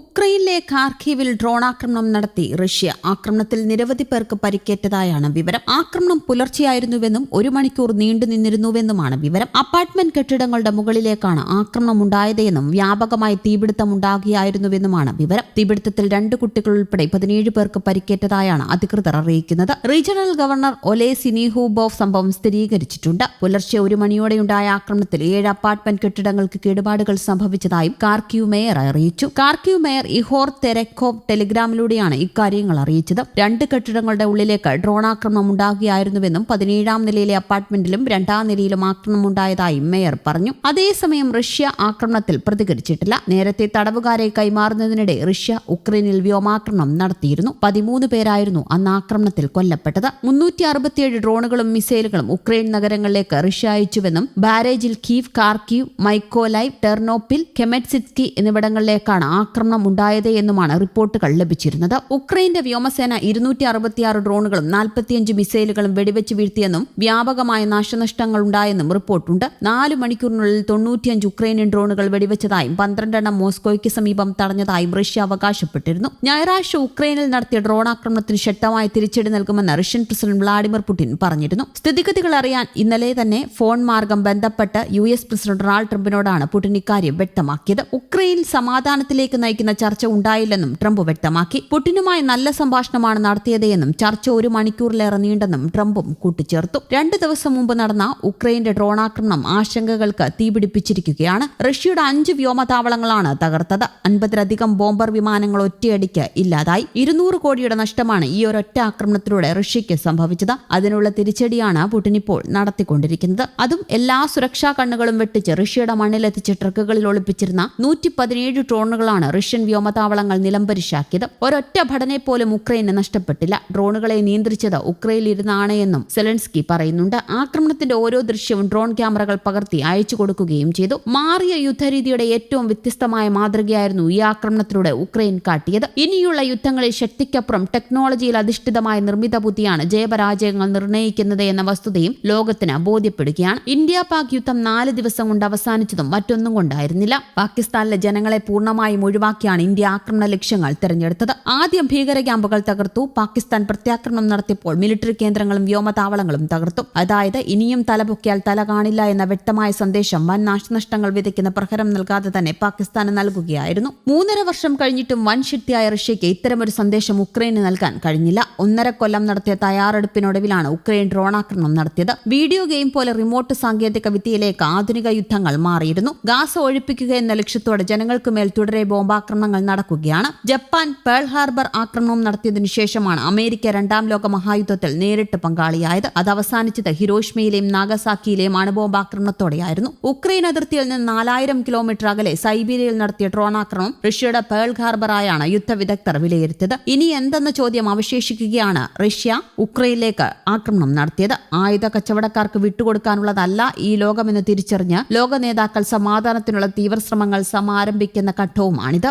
book ഉക്രൈനിലെ ഖാർഖീവിൽ ഡ്രോണാക്രമണം നടത്തി. Russia ആക്രമണത്തിൽ നിരവധി പേർക്ക് പരിക്കേറ്റതായാണ് വിവരം. ആക്രമണം പുലർച്ചെയായിരുന്നുവെന്നും ഒരു മണിക്കൂർ നീണ്ടു നിന്നിരുന്നുവെന്നുമാണ് വിവരം. അപ്പാർട്ട്മെന്റ് കെട്ടിടങ്ങളുടെ മുകളിലേക്കാണ് ആക്രമണം ഉണ്ടായതെന്നും വ്യാപകമായി തീപിടുത്തം ഉണ്ടാകുകയായിരുന്നുവെന്നുമാണ് വിവരം. തീപിടുത്തത്തിൽ രണ്ട് കുട്ടികൾ ഉൾപ്പെടെ പതിനേഴ് പേർക്ക് പരിക്കേറ്റതായാണ് അധികൃതർ അറിയിക്കുന്നത്. റീജിയണൽ ഗവർണർ ഒലെ സിനിഹൂബോവ് സംഭവം സ്ഥിരീകരിച്ചിട്ടുണ്ട്. പുലർച്ചെ ഒരു മണിയോടെയുണ്ടായ ആക്രമണത്തിൽ ഏഴ് അപ്പാർട്ട്മെന്റ് കെട്ടിടങ്ങൾക്ക് കേടുപാടുകൾ സംഭവിച്ചതായും കാർക്യൂ മേയർ അറിയിച്ചു. കാർക്യൂ മേയർ ഇഹോർ തെരക്കോവ് ടെലിഗ്രാമിലൂടെയാണ് ഇക്കാര്യങ്ങൾ അറിയിച്ചത്. രണ്ട് കെട്ടിടങ്ങളുടെ ഉള്ളിലേക്ക് ഡ്രോൺ ആക്രമണം ഉണ്ടാകുകയായിരുന്നുവെന്നും പതിനേഴാം നിലയിലെ അപ്പാർട്ട്മെന്റിലും രണ്ടാം നിലയിലും ആക്രമണം ഉണ്ടായതായും മേയർ പറഞ്ഞു. അതേസമയം റഷ്യ ആക്രമണത്തിൽ പ്രതികരിച്ചിട്ടില്ല. നേരത്തെ തടവുകാരെ കൈമാറുന്നതിനിടെ റഷ്യ ഉക്രൈനിൽ വ്യോമാക്രമണം നടത്തിയിരുന്നു. പതിമൂന്ന് പേരായിരുന്നു അന്ന് ആക്രമണത്തിൽ കൊല്ലപ്പെട്ടത്. മുന്നൂറ്റി അറുപത്തിയേഴ് ഡ്രോണുകളും മിസൈലുകളും ഉക്രൈൻ നഗരങ്ങളിലേക്ക് റഷ്യ അയച്ചുവെന്നും ബാരേജിൽ Kyiv Kharkiv Mykolaiv Ternopil Khmelnytskyi എന്നിവിടങ്ങളിലേക്കാണ് ആക്രമണം ഉണ്ടായത് എന്നുമാണ് റിപ്പോർട്ടുകൾ ലഭിച്ചിരുന്നത്. ഉക്രൈന്റെ വ്യോമസേന ഇരുന്നൂറ്റി അറുപത്തിയാറ് ഡ്രോണുകളും നാൽപ്പത്തിയഞ്ച് മിസൈലുകളും വെടിവെച്ച് വീഴ്ത്തിയെന്നും വ്യാപകമായ നാശനഷ്ടങ്ങൾ ഉണ്ടായെന്നും റിപ്പോർട്ടുണ്ട്. നാല് മണിക്കൂറിനുള്ളിൽ തൊണ്ണൂറ്റിയഞ്ച് ഉക്രൈനിയൻ ഡ്രോണുകൾ വെടിവെച്ചതായും പന്ത്രണ്ടെണ്ണം മോസ്കോയ്ക്ക് സമീപം തടഞ്ഞതായും റഷ്യ അവകാശപ്പെട്ടിരുന്നു. ഞായറാഴ്ച ഉക്രൈനിൽ നടത്തിയ ഡ്രോൺ ആക്രമണത്തിന് ശക്തമായ തിരിച്ചടി നൽകുമെന്ന് റഷ്യൻ പ്രസിഡന്റ് വ്ളാഡിമിർ പുടിൻ പറഞ്ഞിരുന്നു. സ്ഥിതിഗതികൾ അറിയാൻ ഇന്നലെ തന്നെ ഫോൺ മാർഗം ബന്ധപ്പെട്ട് യു എസ് പ്രസിഡന്റ് ഡൊണാൾഡ് ട്രംപിനോടാണ് പുടിൻ ഇക്കാര്യം വ്യക്തമാക്കിയത്. ഉക്രൈൻ സമാധാനത്തിലേക്ക് നയിക്കുന്ന ചർച്ച ഉണ്ടായില്ലെന്നും ട്രംപ് വ്യക്തമാക്കി. പുടിനുമായി നല്ല സംഭാഷണമാണ് നടത്തിയതെന്നും ചർച്ച ഒരു മണിക്കൂറിലേറെ നീണ്ടെന്നും ട്രംപും കൂട്ടിച്ചേർത്തു. രണ്ട് ദിവസം മുമ്പ് നടന്ന ഉക്രൈന്റെ ഡ്രോണാക്രമണം ആശങ്കകൾക്ക് തീപിടിപ്പിച്ചിരിക്കുകയാണ്. റഷ്യയുടെ അഞ്ച് വ്യോമതാവളങ്ങളാണ് തകർത്തത്. അൻപതിലധികം ബോംബർ വിമാനങ്ങൾ ഒറ്റയടിക്ക് ഇല്ലാതായി. ഇരുന്നൂറ് കോടിയുടെ നഷ്ടമാണ് ഈ ഒരൊറ്റ ആക്രമണത്തിലൂടെ റഷ്യയ്ക്ക് സംഭവിച്ചത്. അതിനുള്ള തിരിച്ചടിയാണ് പുടിൻ ഇപ്പോൾ നടത്തിക്കൊണ്ടിരിക്കുന്നത്. അതും എല്ലാ സുരക്ഷാ കണ്ണുകളും വെട്ടിച്ച് റഷ്യയുടെ മണ്ണിലെത്തിച്ച് ട്രക്കുകളിൽ ഒളിപ്പിച്ചിരുന്ന നൂറ്റി പതിനേഴ് ഡ്രോണുകളാണ് റഷ്യൻ വ്യോമതാവളങ്ങൾ നിലംപരിശാക്കിയത്. ഒരൊറ്റ ഭടനെ പോലും ഉക്രൈന് നഷ്ടപ്പെട്ടില്ല. ഡ്രോണുകളെ നിയന്ത്രിച്ചത് ഉക്രൈനിലിരുന്നാണ് എന്നും സെലൻസ്കി പറയുന്നുണ്ട്. ആക്രമണത്തിന്റെ ഓരോ ദൃശ്യവും ഡ്രോൺ ക്യാമറകൾ പകർത്തി അയച്ചു കൊടുക്കുകയും ചെയ്തു. മാറിയ യുദ്ധരീതിയുടെ ഏറ്റവും വ്യത്യസ്തമായ മാതൃകയായിരുന്നു ഈ ആക്രമണത്തിലൂടെ ഉക്രൈൻ കാട്ടിയത്. ഇനിയുള്ള യുദ്ധങ്ങളിൽ ശക്തിക്കപ്പുറം ടെക്നോളജിയിൽ അധിഷ്ഠിതമായ നിർമ്മിത ബുദ്ധിയാണ് ജയപരാജയങ്ങൾ നിർണയിക്കുന്നത് എന്ന വസ്തുതയും ലോകത്തിന് ബോധ്യപ്പെടുകയാണ്. ഇന്ത്യ പാക് യുദ്ധം നാല് ദിവസം കൊണ്ട് അവസാനിച്ചതും മറ്റൊന്നും കൊണ്ടായിരുന്നില്ല. പാകിസ്ഥാനിലെ ജനങ്ങളെ പൂർണമായും ഒഴിവാക്കിയാണ് ഇന്ത്യ ആക്രമണ ലക്ഷ്യങ്ങൾ തിരഞ്ഞെടുത്തത്. ആദ്യം ഭീകര ക്യാമ്പുകൾ തകർത്തു. പാകിസ്ഥാൻ പ്രത്യാക്രമണം നടത്തിയപ്പോൾ മിലിറ്ററി കേന്ദ്രങ്ങളും വ്യോമതാവളങ്ങളും തകർത്തു. അതായത് ഇനിയും തലപൊക്കിയാൽ തല കാണില്ല എന്ന വ്യക്തമായ സന്ദേശം വൻ നാശനഷ്ടങ്ങൾ വിതയ്ക്കുന്ന പ്രഹരം നൽകാതെ തന്നെ പാകിസ്ഥാന് നൽകുകയായിരുന്നു. മൂന്നര വർഷം കഴിഞ്ഞിട്ടും വൻ ശക്തിയായ റഷ്യയ്ക്ക് ഇത്തരമൊരു സന്ദേശം ഉക്രൈന് നൽകാൻ കഴിഞ്ഞില്ല. ഒന്നര കൊല്ലം നടത്തിയ തയ്യാറെടുപ്പിനൊടുവിലാണ് ഉക്രൈൻ ഡ്രോണാക്രമണം നടത്തിയത്. വീഡിയോ ഗെയിം പോലെ റിമോട്ട് സാങ്കേതിക വിദ്യയിലേക്ക് ആധുനിക യുദ്ധങ്ങൾ മാറിയിരുന്നു. ഗാസ ഒഴിപ്പിക്കുക എന്ന ലക്ഷ്യത്തോടെ ജനങ്ങൾക്ക് മേൽ തുടരെ ബോംബാക്രമണങ്ങൾ നടക്കുകയാണ്. ജപ്പാൻ പേൾ ഹാർബർ ആക്രമണം നടത്തിയതിനു ശേഷമാണ് അമേരിക്ക രണ്ടാം ലോക മഹായുദ്ധത്തിൽ നേരിട്ട് പങ്കാളിയായത്. അത് അവസാനിച്ചത് ഹിരോഷ്മയിലെയും നാഗസാക്കിയിലെയും അണുബോംബാക്രമണത്തോടെയായിരുന്നു ഉക്രൈൻ അതിർത്തിയിൽ നിന്ന് നാലായിരം കിലോമീറ്റർ അകലെ സൈബീരിയയിൽ നടത്തിയ ഡ്രോൺ ഡ്രോണാക്രമണം റഷ്യയുടെ പേൾ ഹാർബറായാണ് യുദ്ധവിദഗ്ധർ വിലയിരുത്തിയത്. ഇനി എന്തെന്ന ചോദ്യം അവശേഷിക്കുകയാണ് റഷ്യ ഉക്രൈനിലേക്ക് ആക്രമണം നടത്തിയത്. ആയുധ കച്ചവടക്കാർക്ക് വിട്ടുകൊടുക്കാനുള്ളതല്ല ഈ ലോകമെന്ന് തിരിച്ചറിഞ്ഞ് ലോക നേതാക്കൾ സമാധാനത്തിനുള്ള തീവ്രശ്രമങ്ങൾ സമാരംഭിക്കുന്ന ഘട്ടവുമാണിത്.